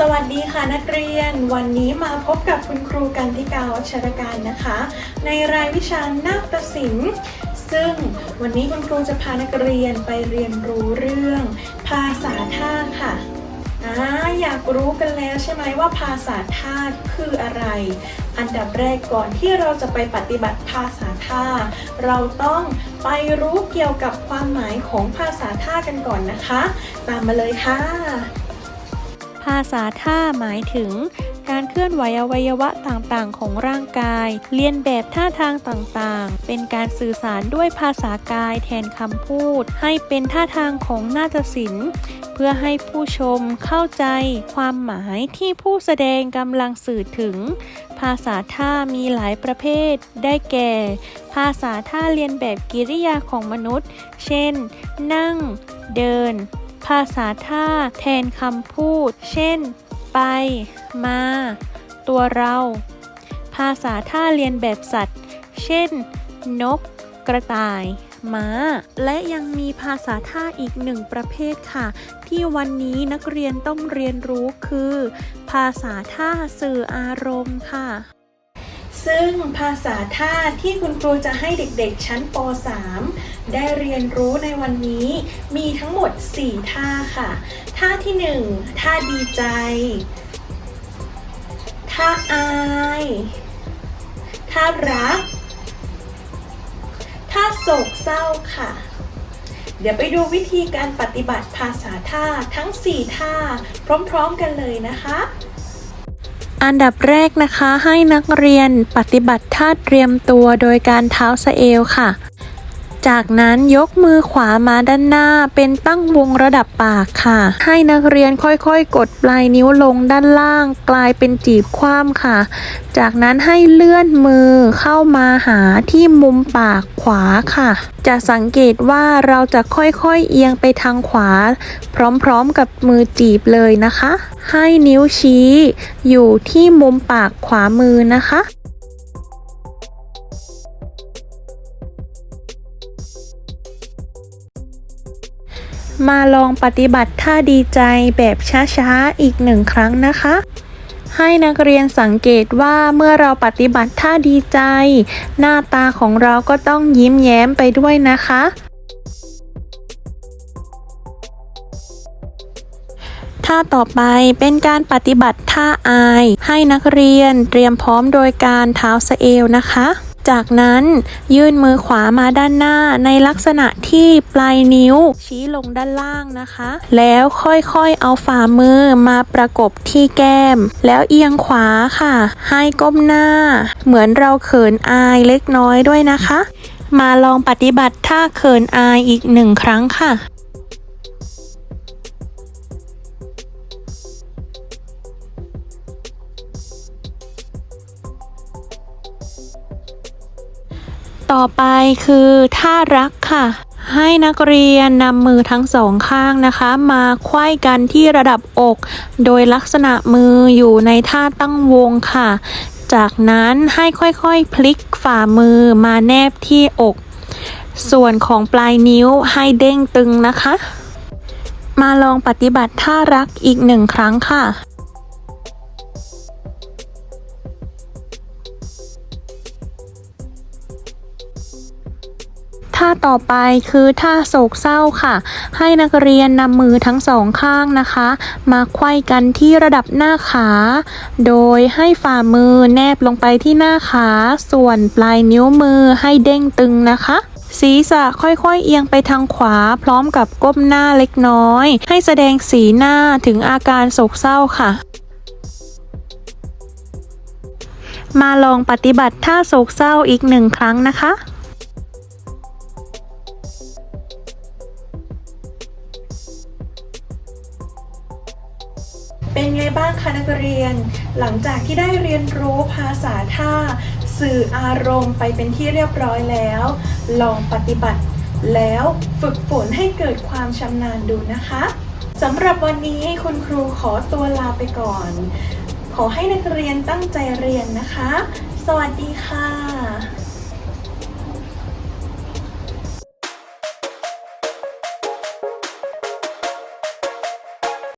สวัสดีค่ะนักเรียน วันนี้มาพบกับคุณครูกันติกาวัชรการนะคะ ในรายวิชานาฏศิลป์ซึ่งวันนี้คุณครูจะพานักเรียนไปเรียนรู้เรื่อง ภาษาท่าค่ะอ่าอยากรู้กันแล้วใช่ไหมว่าภาษาท่าคืออะไร อันดับแรกก่อนที่เราจะไปปฏิบัติภาษาท่า เราต้องไปรู้เกี่ยวกับความหมายของภาษาท่ากันก่อนนะคะ ตามมาเลยค่ะ ภาษาท่าหมายถึง การเคลื่อนไหวอวัยวะต่างๆ ของร่างกาย เรียนแบบท่าทางต่างๆ เป็นการสื่อสารด้วยภาษากายแทนคำพูด ให้เป็นท่าทางของนาฏศิลป์ เพื่อให้ผู้ชมเข้าใจ ความหมายที่ผู้แสดงกำลังสื่อถึง ภาษาท่ามีหลายประเภท ได้แก่ ภาษาท่าเรียนแบบกิริยาของมนุษย์ เช่น นั่ง เดิน ภาษาท่าแทนคำพูด เช่น ไป มา ตัวเรา ภาษาท่าเรียนแบบสัตว์ เช่น นก กระต่ายม้าและยังมีภาษาท่าอีกหนึ่งประเภทค่ะ ที่วันนี้นักเรียนต้องเรียนรู้คือ ภาษาท่าสื่ออารมณ์ค่ะ ซึ่งภาษาท่าที่คุณครูจะให้เด็กๆ ชั้นป .3 ได้เรียนรู้ในวันนี้ มีทั้งหมด 4 ท่าค่ะ ท่าที่ 1 ท่าดีใจ ท่าอาย ท่ารัก ท่าโศกเศร้าค่ะเดี๋ยวไปดูวิธีการปฏิบัติภาษาท่าทั้ง 4 ท่า พร้อมๆกันเลยนะคะ อันดับแรกนะคะให้นักเรียนปฏิบัติท่าเตรียมตัวโดยการเท้าสะเอวค่ะ จากนั้นยกมือขวามาด้านหน้าเป็นตั้งวงระดับปากค่ะ ให้นักเรียนค่อยๆ กดปลายนิ้วลงด้านล่าง กลายเป็นจีบคว่ำค่ะ จากนั้นให้เลื่อนมือเข้ามาหาที่มุมปากขวาค่ะ จะสังเกตว่าเราจะค่อยๆเอียงไปทางขวา พร้อมๆกับมือจีบเลยนะคะ ให้นิ้วชี้ อยู่ที่มุมปากขวามือนะคะ มาลองปฏิบัติท่าดีใจแบบช้าๆ อีกหนึ่งครั้งนะคะ ให้นักเรียนสังเกตว่าเมื่อเราปฏิบัติท่าดีใจ หน้าตาของเราก็ต้องยิ้มแย้มไปด้วยนะคะ ท่าต่อไปเป็นการปฏิบัติท่าอาย ให้นักเรียนเตรียมพร้อมโดยการเท้าสะเอวนะคะ จากนั้นยื่นมือขวามาด้านหน้าในลักษณะที่ปลายนิ้ว ชี้ลงด้านล่างนะคะ แล้วค่อยๆเอาฝ่ามือมาประกบที่แก้ม แล้วเอียงขวาค่ะ ให้ก้มหน้า เหมือนเราเขินอายเล็กน้อยด้วยนะคะ มาลองปฏิบัติท่าเขินอายอีกหนึ่งครั้งค่ะ ต่อไปคือท่ารักค่ะ ให้นักเรียนนำมือทั้งสองข้างนะคะ มาไขว้กันที่ระดับอก โดยลักษณะมืออยู่ในท่าตั้งวงค่ะ จากนั้นให้ค่อยๆ พลิกฝ่ามือมาแนบที่อก ส่วนของปลายนิ้วให้เด้งตึงนะคะ มาลองปฏิบัติท่ารักอีกหนึ่งครั้งค่ะ ท่าต่อไปคือท่าโศกเศร้าค่ะ ให้นักเรียนนำมือทั้งสองข้างนะคะ มาไขว้กันที่ระดับหน้าขา โดยให้ฝ่ามือแนบลงไปที่หน้าขา ส่วนปลายนิ้วมือให้เด้งตึงนะคะศีรษะค่อยๆ เอียงไปทางขวาพร้อมกับก้มหน้าเล็กน้อย ให้แสดงสีหน้าถึงอาการโศกเศร้าค่ะ มาลองปฏิบัติท่าโศกเศร้าอีกหนึ่งครั้งนะคะ เป็นไงบ้างคะนักเรียน หลังจากที่ได้เรียนรู้ภาษาท่า สื่ออารมณ์ไปเป็นที่เรียบร้อยแล้ว ลองปฏิบัติ แล้วฝึกฝนให้เกิดความชำนาญดูนะคะสำหรับวันนี้คุณครูขอตัวลาไปก่อน ขอให้นักเรียนตั้งใจเรียนนะคะ สวัสดีค่ะ